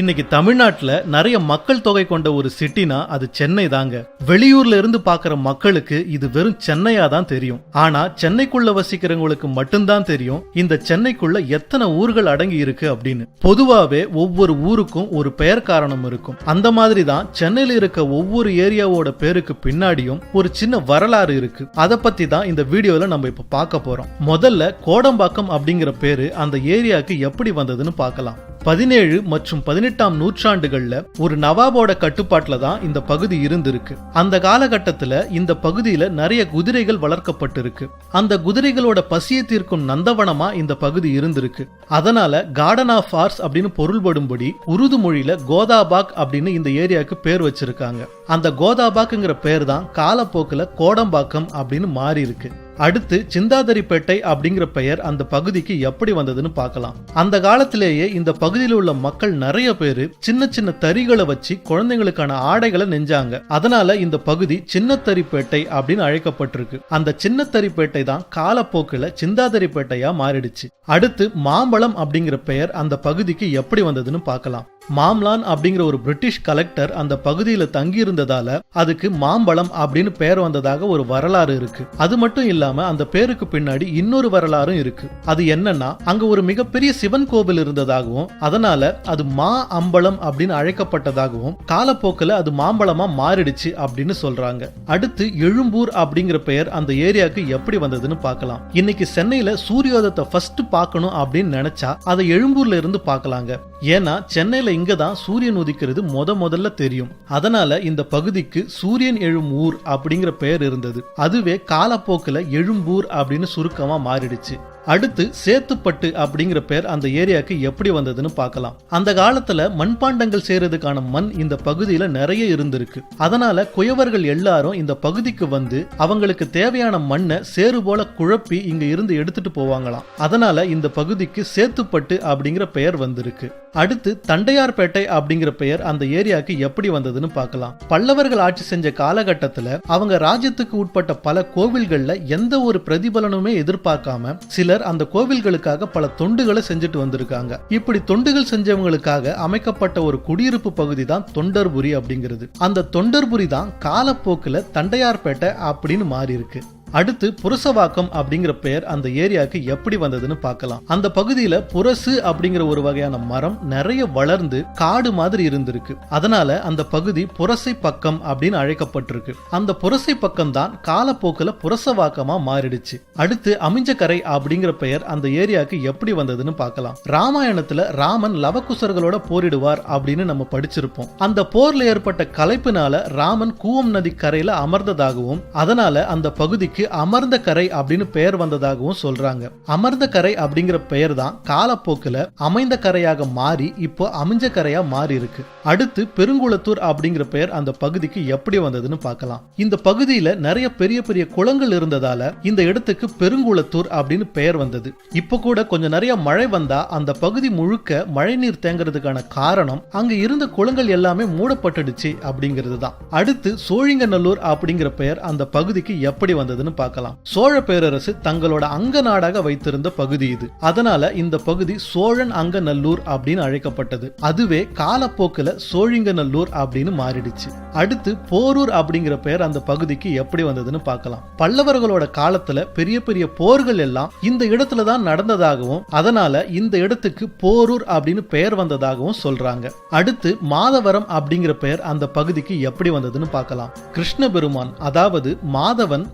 இன்னைக்கு தமிழ்நாட்டில் நிறைய மக்கள் தொகை கொண்ட ஒரு சிட்டினா அது சென்னை தாங்க. வெளியூர்ல இருந்து பாக்குற மக்களுக்கு இது வெறும் சென்னையா தான் தெரியும். ஆனா சென்னைக்குள்ள வசிக்கிறவங்களுக்கு மட்டும்தான் தெரியும் இந்த சென்னைக்குள்ள எத்தனை ஊர்கள் அடங்கி இருக்கு அப்படின்னு. பொதுவாவே ஒவ்வொரு ஊருக்கும் ஒரு பெயர் காரணம் இருக்கும். அந்த மாதிரி தான் சென்னையில இருக்க ஒவ்வொரு ஏரியாவோட பேருக்கு பின்னாடியும் ஒரு சின்ன வரலாறு இருக்கு. அதை பத்தி தான் இந்த வீடியோல நம்ம இப்ப பார்க்க போறோம். முதல்ல கோடம்பாக்கம் அப்படிங்கிற பேரு அந்த ஏரியாவுக்கு எப்படி வந்ததுன்னு பார்க்கலாம். பதினேழு மற்றும் பதினெட்டாம் நூற்றாண்டுகள்ல ஒரு நவாபோட கட்டுப்பாட்டுல தான் இந்த பகுதி இருந்திருக்கு. அந்த காலகட்டத்துல இந்த பகுதியில நிறைய குதிரைகள் வளர்க்கப்பட்டிருக்கு. அந்த குதிரைகளோட பசியை தீர்க்கும் நந்தவனமா இந்த பகுதி இருந்திருக்கு. அதனால கார்டன் ஆஃப் ஆர்ஸ் அப்படின்னு பொருள்படும்படி உருது மொழியில கோதாபாக் அப்படின்னு இந்த ஏரியாவுக்கு பேர் வச்சிருக்காங்க. அந்த கோதாபாக்குங்கிற பேர் தான் காலப்போக்கில் கோடம்பாக்கம் அப்படின்னு மாறி இருக்கு அடுத்து சிந்தாதரிப்பேட்டை அப்படிங்கிற பெயர் அந்த பகுதிக்கு எப்படி வந்ததுன்னு பார்க்கலாம். அந்த காலத்திலேயே இந்த பகுதியில் உள்ள மக்கள் நிறைய பேரு சின்ன சின்ன தறிகளை வச்சு குழந்தைங்களுக்கான ஆடைகளை நெஞ்சாங்க. அதனால இந்த பகுதி சின்னத்தரிப்பேட்டை அப்படின்னு அழைக்கப்பட்டிருக்கு. அந்த சின்னத்தரிப்பேட்டை தான் காலப்போக்கில் சிந்தாதரிப்பேட்டையா மாறிடுச்சு. அடுத்து மாம்பழம் அப்படிங்கிற பெயர் அந்த பகுதிக்கு எப்படி வந்ததுன்னு பார்க்கலாம். மாம்லான் அப்படிங்கிற ஒரு பிரிட்டிஷ் கலெக்டர் அந்த பகுதியில் தங்கியிருந்ததால அதுக்கு மாம்பழம் அப்படின்னு பெயர் வந்ததாக ஒரு வரலாறு இருக்கு. அது மட்டும் இல்ல இல்லாம அந்த பேருக்கு பின்னாடி இன்னொரு வரலாறும் இருக்கு. அது என்னன்னா அங்க ஒரு மிகப்பெரிய சிவன் கோவில் இருந்ததாகவும் அதனால அது மா அம்பலம் அப்படின்னு அழைக்கப்பட்டதாகவும் காலப்போக்கில் அது மாம்பழமா மாறிடுச்சு அப்படின்னு சொல்றாங்க. அடுத்து எழும்பூர் அப்படிங்கிற பெயர் அந்த ஏரியாவுக்கு எப்படி வந்ததுன்னு பார்க்கலாம். இன்னைக்கு சென்னையில சூரியோதயத்தை ஃபர்ஸ்ட் பார்க்கணும் அப்படின்னு நினைச்சா அதை எழும்பூர்ல இருந்து பார்க்கலாங்க. ஏன்னா சென்னையில இங்க தான் சூரியன் உதிக்கிறது முத முதல்ல தெரியும். அதனால இந்த பகுதிக்கு சூரியன் எழும் ஊர் அப்படிங்கிற பெயர் இருந்தது. அதுவே காலப்போக்கில் எழும்பூர் அப்படின்னு சுருக்கமா மாறிடுச்சு. அடுத்து சேத்துப்பட்டு அப்படிங்கிற பேர் அந்த ஏரியாவுக்கு எப்படி வந்ததுன்னு பார்க்கலாம். அந்த காலத்துல மண்பாண்டங்கள் செய்யறதுக்கான மண் இந்த பகுதியில நிறைய இருந்திருக்கு. அதனால குயவர்கள் எல்லாரும் இந்த பகுதிக்கு வந்து அவங்களுக்கு தேவையான மண்ணை சேறு போல குழப்பி இங்க இருந்து எடுத்துட்டு போவாங்களாம். அதனால இந்த பகுதிக்கு சேத்துப்பட்டு அப்படிங்கிற பெயர் வந்திருக்கு. அடுத்து தண்டையார்பேட்டை அப்படிங்கிற பெயர் அந்த ஏரியாவுக்கு எப்படி வந்ததுன்னு பார்க்கலாம். பல்லவர்கள் ஆட்சி செஞ்ச காலகட்டத்துல அவங்க ராஜ்யத்துக்கு உட்பட்ட பல கோவில்கள்ல எந்த ஒரு பிரதிபலனுமே எதிர்பார்க்காம சிலர் அந்த கோவில்களுக்காக பல தொண்டுகளை செஞ்சுட்டு வந்திருக்காங்க. இப்படி தொண்டுகள் செஞ்சவங்களுக்காக அமைக்கப்பட்ட ஒரு குடியிருப்பு பகுதி தான் தொண்டர்புரி அப்படிங்கிறது. அந்த தொண்டர்புரி தான் காலப்போக்கில் தண்டையார்பேட்டை அப்படின்னு மாறி இருக்கு அடுத்து புரசவாக்கம் அப்படிங்கிற பெயர் அந்த ஏரியாவுக்கு எப்படி வந்ததுன்னு பார்க்கலாம். அந்த பகுதியில புரசு அப்படிங்கிற ஒரு வகையான மரம் நிறைய வளர்ந்து காடு மாதிரி இருந்திருக்கு. அதனால அந்த பகுதி புரசை பக்கம் அப்படின்னு அழைக்கப்பட்டிருக்கு. அந்த புரசை பக்கம் தான் காலப்போக்கில் புரசவாக்கமா மாறிடுச்சு. அடுத்து அமிஞ்சக்கரை அப்படிங்கிற பெயர் அந்த ஏரியாவுக்கு எப்படி வந்ததுன்னு பார்க்கலாம். ராமாயணத்துல ராமன் லவகுசர்களோட போரிடுவார் அப்படின்னு நம்ம படிச்சிருப்போம். அந்த போர்ல ஏற்பட்ட கலைப்பினால ராமன் கூவம் நதி கரையில அமர்ந்ததாகவும் அதனால அந்த பகுதிக்கு அமர்ந்த கரை அப்படின்னு பெயர் வந்ததாகவும் சொல்றாங்க. அமர்ந்த கரை அப்படிங்கிற பெயர் தான் காலப்போக்கில் அமைந்த கரையாக மாறி இப்போ அமைஞ்ச கரையா மாறி இருக்கு. அடுத்து பெருங்குளத்தூர் அப்படிங்கிற பெயர் அந்த பகுதிக்கு எப்படி வந்ததுன்னு பார்க்கலாம். இந்த பகுதியில நிறைய பெரிய பெரிய குளங்கள் இருந்ததால இந்த இடத்துக்கு பெருங்குளத்தூர் அப்படின்னு பெயர் வந்தது. இப்போ கூட கொஞ்சம் நிறைய மழை வந்தா அந்த பகுதி முழுக்க மழை நீர் தேங்குறதுக்கான காரணம் அங்க இருந்த குளங்கள் எல்லாமே மூடப்பட்டுடுச்சு அப்படிங்கிறது தான் அடுத்து சோழிங்கநல்லூர் அப்படிங்கிற பெயர் அந்த பகுதிக்கு எப்படி வந்தது வந்ததுன்னு பார்க்கலாம். சோழ பேரரசு தங்களோட அங்க நாடாக வைத்திருந்த பகுதி இது. அதனால இந்த பகுதி சோழன் அங்க நல்லூர் அப்படின்னு அழைக்கப்பட்டது. அதுவே காலப்போக்கில் சோழிங்கநல்லூர் அப்படின்னு மாறிடுச்சு. அடுத்து போரூர் அப்படிங்கிற பெயர் அந்த பகுதிக்கு எப்படி வந்ததுன்னு பார்க்கலாம். பல்லவர்களோட காலத்துல பெரிய பெரிய போர்கள் எல்லாம் இந்த இடத்துல தான் நடந்ததாகவும் அதனால இந்த இடத்துக்கு போரூர் அப்படின்னு பெயர் வந்ததாகவும் சொல்றாங்க. அடுத்து மாதவரம் அப்படிங்கிற பெயர் அந்த பகுதிக்கு எப்படி வந்ததுன்னு பார்க்கலாம். கிருஷ்ண பெருமான் அதாவது மாதவன்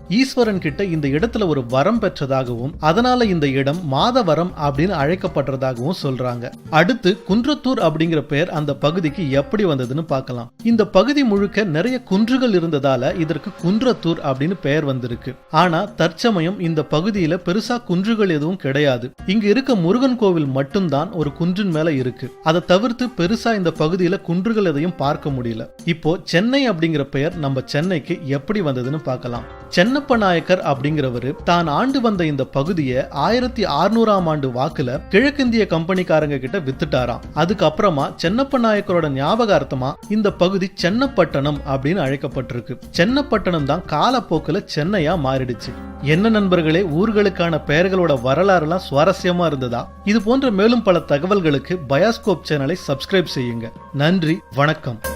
ஈஸ்வரன் கிட்ட இந்த இடத்துல ஒரு வரம் பெற்றதாகவும் அதனால இந்த இடம் மாதவரம் அப்படின்னு அழைக்கப்படுறதாகவும் சொல்றாங்க. அடுத்து குன்றத்தூர் அப்படிங்கிற பெயர் அந்த பகுதிக்கு எப்படி வந்ததுன்னு பார்க்கலாம். இந்த பகுதி முழுக்க நிறைய குன்றுகள் இருந்ததால இதற்கு குன்றத்தூர் அப்படின்னு பெயர் வந்திருக்கு. ஆனா தற்சமயம் இந்த பகுதியில பெருசா குன்றுகள் எதுவும் கிடையாது. இங்க இருக்க முருகன் கோவில் மட்டும்தான் ஒரு குன்றின் மேல இருக்கு. அதை தவிர்த்து பெருசா இந்த பகுதியில குன்றுகள் எதையும் பார்க்க முடியல. இப்போ சென்னை அப்படிங்கிற பெயர் நம்ம சென்னைக்கு எப்படி வந்ததுன்னு பார்க்கலாம். சென்னப்ப நாயக்கர் அப்படிங்கிறவர் தான் ஆண்டு வந்த இந்த பகுதியை ஆயிரத்தி அறுநூறாம் ஆண்டு வாக்குல கிழக்கிந்திய கம்பெனிக்காரங்க கிட்ட வித்துட்டாராம். அதுக்கப்புறமா சென்னப்ப நாயக்கரோட ஞாபகார்த்தமா இந்த பகுதி சென்னப்பட்டணம் அப்படின்னு அழைக்கப்பட்டிருக்கு. சென்னப்பட்டணம் தான் காலப்போக்கில் சென்னையா மாறிடுச்சு. என்ன நண்பர்களே ஊர்களுக்கான பெயர்களோட வரலாறுலாம் சுவாரஸ்யமா இருந்ததா? இது போன்ற மேலும் பல தகவல்களுக்கு பயாஸ்கோப் சேனலை சப்ஸ்கிரைப் செய்யுங்க. நன்றி வணக்கம்.